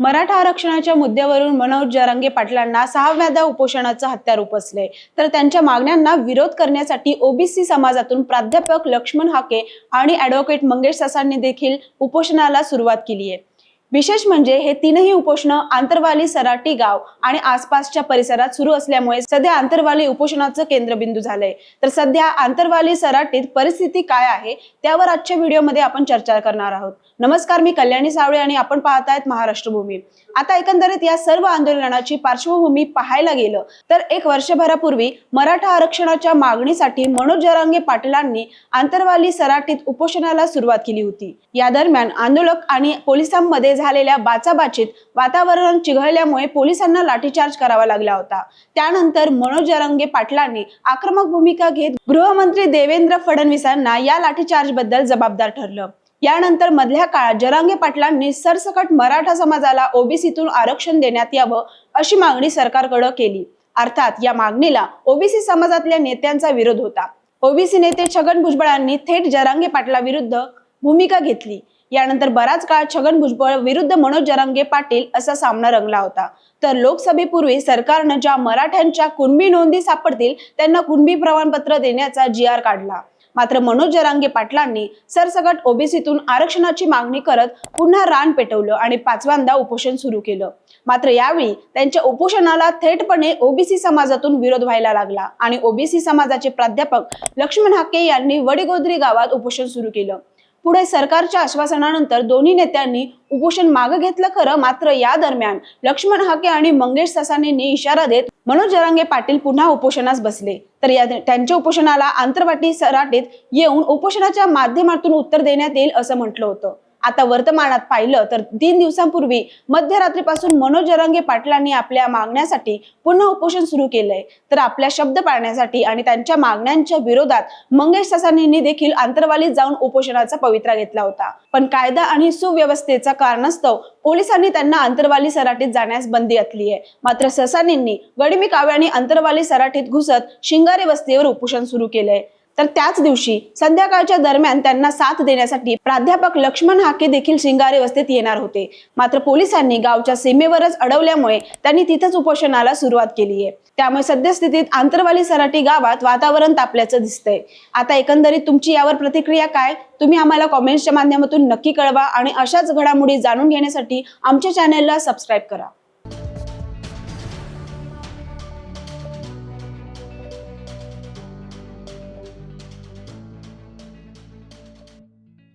मराठा आरक्षणाच्या मुद्द्यावरून मनोज जरांगे पाटलांना सहाव्यादा उपोषणाचं हत्यार उपसले तर त्यांच्या मागण्यांना विरोध करण्यासाठी ओबीसी समाजातून प्राध्यापक लक्ष्मण हाके आणि ऍडव्होकेट मंगेश ससांनी देखील उपोषणाला सुरुवात केली आहे विशेष म्हणजे हे तीनही उपोषणं आंतरवाली सराटी गाव आणि आसपासच्या परिसरात सुरू असल्यामुळे सध्या आंतरवाली उपोषणाचं केंद्रबिंदू झालंय. तर सध्या आंतरवाली सराटीत परिस्थिती काय आहे त्यावर आजच्या व्हिडिओमध्ये आपण चर्चा करणार आहोत. नमस्कार मी कल्याणी सावळे आणि आपण पाहतायत महाराष्ट्र भूमी आता एकंदरीत या सर्व आंदोलनाची पार्श्वभूमी पाहायला गेलं तर एक वर्षभरापूर्वी मराठा आरक्षणाच्या मागणीसाठी मनोज जरांगे पाटलांनी आंतरवाली सराटीत उपोषणाला सुरुवात केली होती. या दरम्यान आंदोलक आणि पोलिसांमध्ये झालेल्या बाचाबाचीत वातावरण चिघळल्यामुळे पोलिसांना लाठीचार्ज करावा लागला होता. त्यानंतर मनोज जरांगे पाटलांनी आक्रमक भूमिका घेत गृहमंत्री देवेंद्र फडणवीसांना या लाठीचार्जबद्दल जबाबदार ठरलं. यानंतर मधल्या काळात जरांगे पाटलांनी सरसकट मराठा समाजाला ओबीसीतून आरक्षण देण्यात यावं अशी मागणी सरकारकडे केली. अर्थात या मागणीला ओबीसी समाजातल्या नेत्यांचा विरोध होता. ओबीसी नेते छगन भुजबळांनी थेट जरांगे पाटला विरुद्ध भूमिका घेतली. यानंतर बराच काळ छगन भुजबळ विरुद्ध मनोज जरांगे पाटील असा सामना रंगला होता. तर लोकसभेपूर्वी सरकारनं ज्या मराठ्यांच्या कुणबी नोंदी सापडतील त्यांना कुणबी प्रमाणपत्र देण्याचा जी आर काढला. मात्र मनोज जरांगे पाटलांनी सरसकट ओबीसीतून आरक्षणाची मागणी करत पुन्हा रान पेटवलं आणि पाचव्यांदा उपोषण सुरू केलं. मात्र यावेळी त्यांच्या उपोषणाला थेटपणे ओबीसी समाजातून विरोध व्हायला लागला आणि ओबीसी समाजाचे प्राध्यापक लक्ष्मण हाके यांनी वडीगोद्री गावात उपोषण सुरू केलं. पुढे सरकारच्या आश्वासनानंतर दोन्ही नेत्यांनी उपोषण मागे घेतलं खरं मात्र या दरम्यान लक्ष्मण हाके आणि मंगेश ससानेंनी इशारा देत मनोज जरांगे पाटील पुन्हा उपोषणास बसले. तर या त्यांच्या उपोषणाला आंतरवाटी सराटीत येऊन उपोषणाच्या माध्यमातून उत्तर देण्यात येईल असं म्हटलं होतं. आता वर्तमानात पाहिलं तर तीन दिवसांपूर्वी मध्यरात्रीपासून मनोज जरांगे पाटलांनी आपल्या मागण्यासाठी पुन्हा उपोषण सुरू केलंय. तर आपल्या शब्द पाळण्यासाठी आणि त्यांच्या मागण्यांच्या विरोधात मंगेश ससानींनी देखील आंतरवालीत जाऊन उपोषणाचा पवित्रा घेतला होता. पण कायदा आणि सुव्यवस्थेचा कारणास्तव पोलिसांनी त्यांना आंतरवाली सराटीत जाण्यास बंदी घातली आहे. मात्र ससानींनी गडिमी काव्याने अंतरवाली सराठीत घुसत शिंगारे वस्तीवर उपोषण सुरू केलंय. तर त्याच दिवशी संध्याकाळच्या दरम्यान त्यांना साथ देण्यासाठी प्राध्यापक लक्ष्मण हाके देखील शिंगारे वस्तीत येणार होते. मात्र पोलिसांनी गावच्या सीमेवरच अडवल्यामुळे त्यांनी तिथंच उपोषणाला सुरुवात केली आहे. त्यामुळे सद्यस्थितीत आंतरवाली सराटी गावात वातावरण तापल्याचं दिसतंय. आता एकंदरीत तुमची यावर प्रतिक्रिया काय? तुम्ही आम्हाला कॉमेंट्सच्या माध्यमातून नक्की कळवा आणि अशाच घडामोडी जाणून घेण्यासाठी आमच्या चॅनेलला सबस्क्राईब करा.